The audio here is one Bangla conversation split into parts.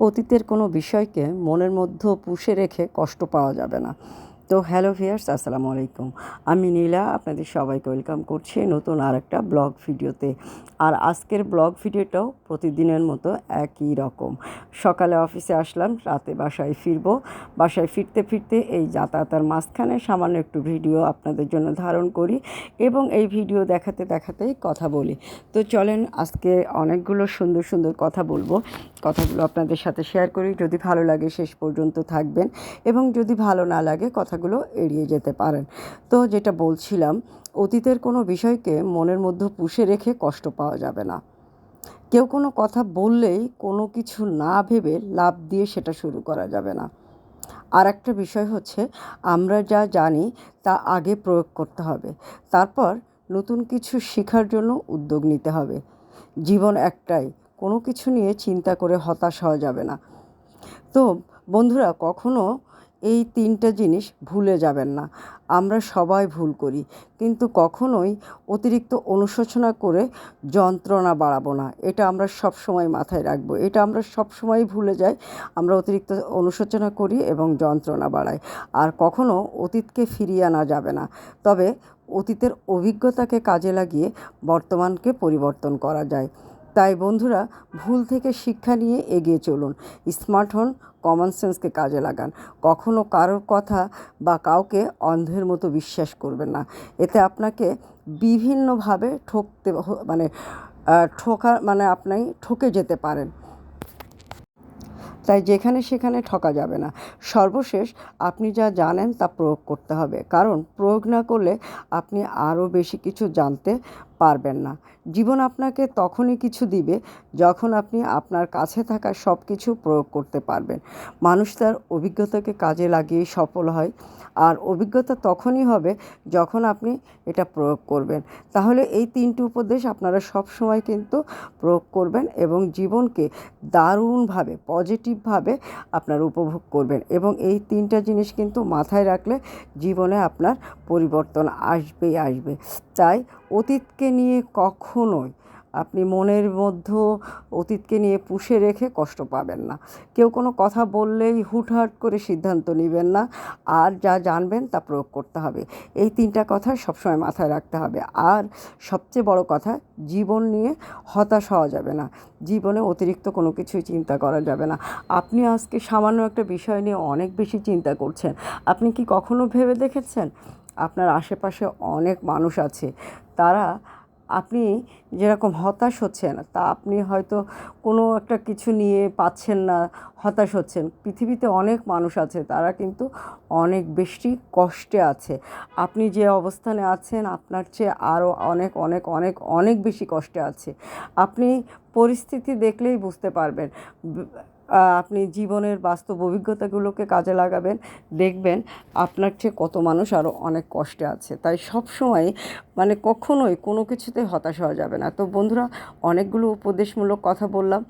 অতীতের কোনো বিষয়কে মনের মধ্যে পুষে রেখে কষ্ট পাওয়া যাবে না। তো হ্যালো ভিয়ার্স আসসালামু আলাইকুম। আমি নীলা, আপনাদের সবাইকে ওয়েলকাম করছি নতুন আর একটা ব্লগ ভিডিওতে। আর আজকের ব্লগ ভিডিওটাও প্রতিদিনের মতো একই রকম। সকালে অফিসে আসলাম, রাতে বাসায় ফিরবো। বাসায় ফিরতে ফিরতে এই যাতায়াতের মাঝখানে সামান্য একটু ভিডিও আপনাদের জন্য ধারণ করি এবং এই ভিডিও দেখাতে দেখাতেই কথা বলি। তো চলেন, আজকে অনেকগুলো সুন্দর সুন্দর কথা বলব। কথাগুলো আপনাদের সাথে শেয়ার করি। যদি ভালো লাগে শেষ পর্যন্ত থাকবেন এবং যদি ভালো না লাগে কথাগুলো এড়িয়ে যেতে পারেন। তো যেটা বলছিলাম, অতীতের কোনো বিষয়কে মনের মধ্যে পুষে রেখে কষ্ট পাওয়া যাবে না। কেউ কোনো কথা বললেই কোনো কিছু না ভেবে লাভ দিয়ে সেটা শুরু করা যাবে না। আর একটা বিষয় হচ্ছে, আমরা যা জানি তা আগে প্রয়োগ করতে হবে। তারপর নতুন কিছু শেখার জন্য উদ্যোগ নিতে হবে। জীবন একটাই, কোনো কিছু নিয়ে চিন্তা করে হতাশ হওয়া যাবে না। তো বন্ধুরা, কখনো এই তিনটা জিনিস ভুলে যাবেন না। আমরা সবাই ভুল করি। কিন্তু কখনোই অতিরিক্ত অনুশোচনা করে যন্ত্রণা বাড়াবো না। এটা আমরা সব সময় মাথায় রাখব। এটা আমরা সব সময় ভুলে যাই। আমরা অতিরিক্ত অনুশোচনা করি এবং যন্ত্রণা বাড়াই। আর কখনো অতীতকে ফিরিয়ে আনা যাবে না। তবে অতীতের অভিজ্ঞতাকে কাজে লাগিয়ে বর্তমানকে পরিবর্তন করা যায়। তাই বন্ধুরা ভুল থেকে শিক্ষা নিয়ে এগিয়ে চলুন। স্মার্ট হন কমন সেন্সকে কাজে লাগান। কখনও কারোর কথা বা কাউকে অন্ধের মতো বিশ্বাস করবেন না। এতে আপনাকে বিভিন্নভাবে ঠকতে মানে ঠোকা মানে আপনি ঠকে যেতে পারেন। তাই যেখানে সেখানে ঠকা যাবে না। সর্বশেষ আপনি যা জানেন তা প্রয়োগ করতে হবে। কারণ প্রয়োগ না করলে আপনি আরও বেশি কিছু জানতে পারবেন না। জীবন আপনাকে তখনই কিছু দিবে যখন আপনি আপনার কাছে থাকা সব কিছু প্রয়োগ করতে পারবেন। মানুষ তার অভিজ্ঞতাকে কাজে লাগিয়ে সফল হয়। আর অভিজ্ঞতা তখনই হবে যখন আপনি এটা প্রয়োগ করবেন। তাহলে এই তিনটি উপদেশ আপনারা সব সময় কিন্তু প্রয়োগ করবেন এবং জীবনকে দারুণভাবে, পজিটিভভাবে আপনারা উপভোগ করবেন এবং এই তিনটা জিনিস কিন্তু মাথায় রাখলে জীবনে আপনার পরিবর্তন আসবেই আসবে। তাই অতীতকে নিয়ে কখনোই আপনি মনের মধ্যে অতীতকে নিয়ে পুষে রেখে কষ্ট পাবেন না। কেউ কোনো কথা বললেই হুটহাট করে সিদ্ধান্ত নেবেন না। আর যা জানবেন তা প্রয়োগ করতে হবে। এই তিনটা কথা সবসময় মাথায় রাখতে হবে। আর সবচেয়ে বড় কথা, জীবন নিয়ে হতাশ হওয়া যাবে না। জীবনে অতিরিক্ত কোনো কিছুই চিন্তা করা যাবে না। আপনি আজকে সামান্য একটা বিষয় নিয়ে অনেক বেশি চিন্তা করছেন। আপনি কি কখনো ভেবে দেখেছেন? আপনার আশেপাশে অনেক মানুষ আছে। তারা আপনি যেরকম হতাশ হচ্ছেন, তা আপনি হয়তো কোনো একটা কিছু নিয়ে পাচ্ছেন না, হতাশ হচ্ছেন। পৃথিবীতে অনেক মানুষ আছে, তারা কিন্তু অনেক বেশি কষ্টে আছে। আপনি যে অবস্থানে আছেন, আপনার চেয়ে আরও অনেক অনেক অনেক অনেক বেশি কষ্টে আছে। আপনি পরিস্থিতি দেখলেই বুঝতে পারবেন। আপনি জীবনের বাস্তব অভিজ্ঞতাগুলোকে কাজে লাগাবেন, দেখবেন আপনার চেয়ে কত মানুষ আরও অনেক কষ্টে আছে। তাই সব সময় মানে কখনোই কোনো কিছুতে হতাশ হওয়া যাবে না। তো বন্ধুরা, অনেকগুলো উপদেশমূলক কথা বললাম।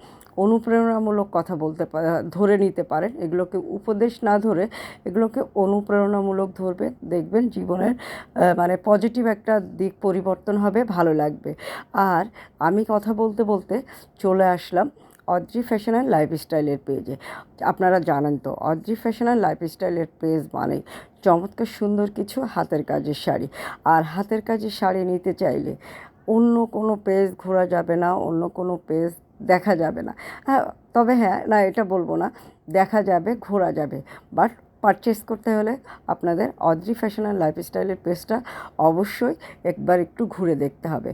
অনুপ্রেরণামূলক কথা বলতে ধরে নিতে পারেন। এগুলোকে উপদেশ না ধরে এগুলোকে অনুপ্রেরণামূলক ধরবে। দেখবেন জীবনের মানে পজিটিভ একটা দিক পরিবর্তন হবে, ভালো লাগবে। আর আমি কথা বলতে বলতে চলে আসলাম। অদ্রি ফ্যাশন অ্যান্ড লাইফস্টাইলের পেজে আপনারা জানেন তো, অদ্রি ফ্যাশন অ্যান্ড লাইফস্টাইলের পেজ মানে চমৎকার সুন্দর কিছু হাতের কাজের শাড়ি। আর হাতের কাজের শাড়ি নিতে চাইলে অন্য কোনো পেজ ঘোরা যাবে না, অন্য কোনো পেজ দেখা যাবে না। হ্যাঁ তবে হ্যাঁ না, এটা বলব না, দেখা যাবে, ঘোরা যাবে। বাট পারচেস করতে হলে আপনাদের অদ্রি ফ্যাশন অ্যান্ড লাইফস্টাইলের পেজটা অবশ্যই একবার একটু ঘুরে দেখতে হবে।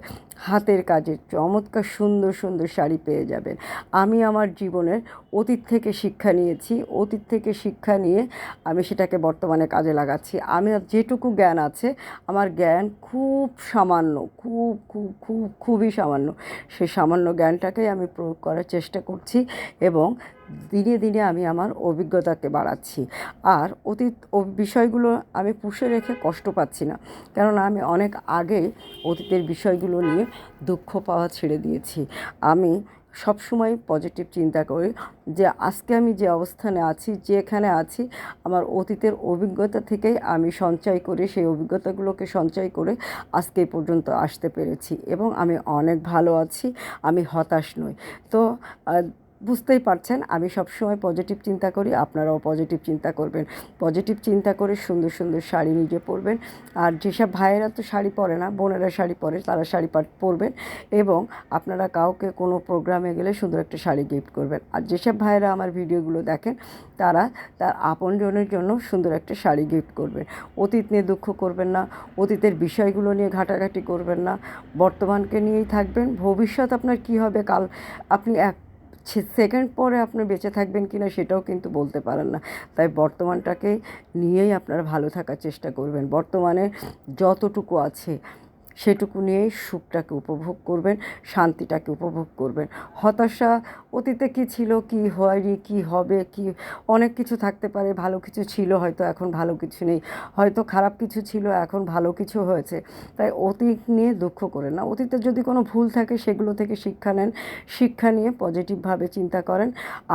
হাতের কাজের চমৎকার সুন্দর সুন্দর শাড়ি পেয়ে যাবেন। আমি আমার জীবনের অতীত থেকে শিক্ষা নিয়েছি। অতীত থেকে শিক্ষা নিয়ে আমি সেটাকে বর্তমানে কাজে লাগাচ্ছি। আমি যেটুকু জ্ঞান আছে, আমার জ্ঞান খুব সামান্য, খুব খুব খুব, খুবই সামান্য সেই সামান্য জ্ঞানটাকেই আমি প্রয়োগ করার চেষ্টা করছি এবং দিনে দিনে আমি আমার অভিজ্ঞতাকে বাড়াচ্ছি। আর অতীত বিষয়গুলো আমি পুষে রেখে কষ্ট পাচ্ছি না। কেননা আমি অনেক আগে অতীতের বিষয়গুলো নিয়ে দুঃখ পাওয়া ছেড়ে দিয়েছি। আমি সবসময় পজিটিভ চিন্তা করি যে আজকে আমি যে অবস্থানে আছি, যেখানে আছি, আমার অতীতের অভিজ্ঞতা থেকেই আমি সঞ্চয় করে, সেই অভিজ্ঞতাগুলোকে সঞ্চয় করে আজকে পর্যন্ত আসতে পেরেছি। এবং আমি অনেক ভালো আছি, আমি হতাশ নই। তো বুঝতেই পারছেন, আমি সবসময় পজিটিভ চিন্তা করি, আপনারাও পজিটিভ চিন্তা করবেন। পজিটিভ চিন্তা করে সুন্দর সুন্দর শাড়ি নিজে পরবেন। আর যেসব ভাইয়েরা তো শাড়ি পরে না, বোনেরা শাড়ি পরে, তারা শাড়ি পরবেন এবং আপনারা কাউকে কোনো প্রোগ্রামে গেলে সুন্দর একটা শাড়ি গিফট করবেন। আর যেসব ভাইয়েরা আমার ভিডিওগুলো দেখেন, তারা তার আপনজনের জন্য সুন্দর একটা শাড়ি গিফট করবেন। অতীত নিয়ে দুঃখ করবেন না, অতীতের বিষয়গুলো নিয়ে ঘাটাঘাটি করবেন না, বর্তমানকে নিয়েই থাকবেন। ভবিষ্যৎ আপনার কি হবে? কাল আপনি এক সেকেন্ড পরে আপনি বেঁচে থাকবেন কি না সেটাও কিন্তু বলতে পারেন না। তাই বর্তমানটাকে নিয়েই আপনারা ভালো থাকার চেষ্টা করবেন। বর্তমানে যতটুকু আছে সেটুকু নিয়েই সুখটাকে উপভোগ করবেন, শান্তিটাকে উপভোগ করবেন। হতাশা অতীতে কি ছিল, কি হয়নি, কি হবে, কি অনেক কিছু থাকতে পারে, ভালো কিছু ছিল, হয়তো এখন ভালো কিছু নেই, হয়তো খারাপ কিছু ছিল, এখন ভালো কিছু হয়েছে। তাই অতীত নিয়ে দুঃখ করেন না। অতীতে যদি কোনো ভুল থাকে, সেগুলো থেকে শিক্ষা নেন, শিক্ষা নিয়ে পজিটিভভাবে চিন্তা করেন,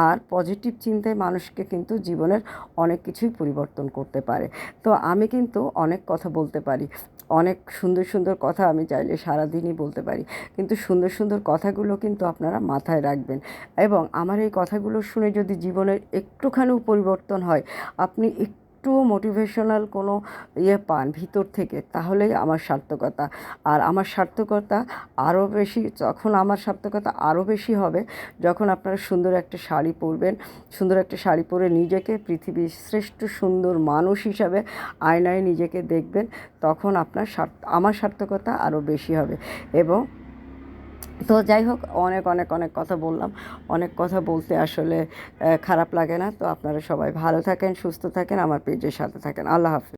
আর পজিটিভ চিন্তায় মানুষকে কিন্তু জীবনের অনেক কিছুই পরিবর্তন করতে পারে। তো আমি কিন্তু অনেক কথা বলতে পারি। অনেক সুন্দর সুন্দর কথা আমি চাইলে সারাদিনই বলতে পারি। কিন্তু সুন্দর সুন্দর কথাগুলো কিন্তু আপনারা মাথায় রাখবেন। এবং আমার এই কথাগুলো শুনে যদি জীবনের একটুখানিও পরিবর্তন হয়, আপনি একটুও মোটিভেশনাল কোনো ইয়ে পান ভিতর থেকে, তাহলেই আমার সার্থকতা। আর আমার সার্থকতা আরও বেশি, যখন আমার সার্থকতা আরও বেশি হবে, যখন আপনারা সুন্দর একটা শাড়ি পরবেন, সুন্দর একটা শাড়ি পরে নিজেকে পৃথিবীর শ্রেষ্ঠ সুন্দর মানুষ হিসাবে আয়নায় নিজেকে দেখবেন, তখন আপনার আমার সার্থকতা আরও বেশি হবে। এবং তো যাই হোক, অনেক অনেক অনেক কথা বললাম। অনেক কথা বলতে আসলে খারাপ লাগে না। তো আপনারা সবাই ভালো থাকেন, সুস্থ থাকেন, আমার পেজের সাথে থাকেন। আল্লাহ হাফিজ।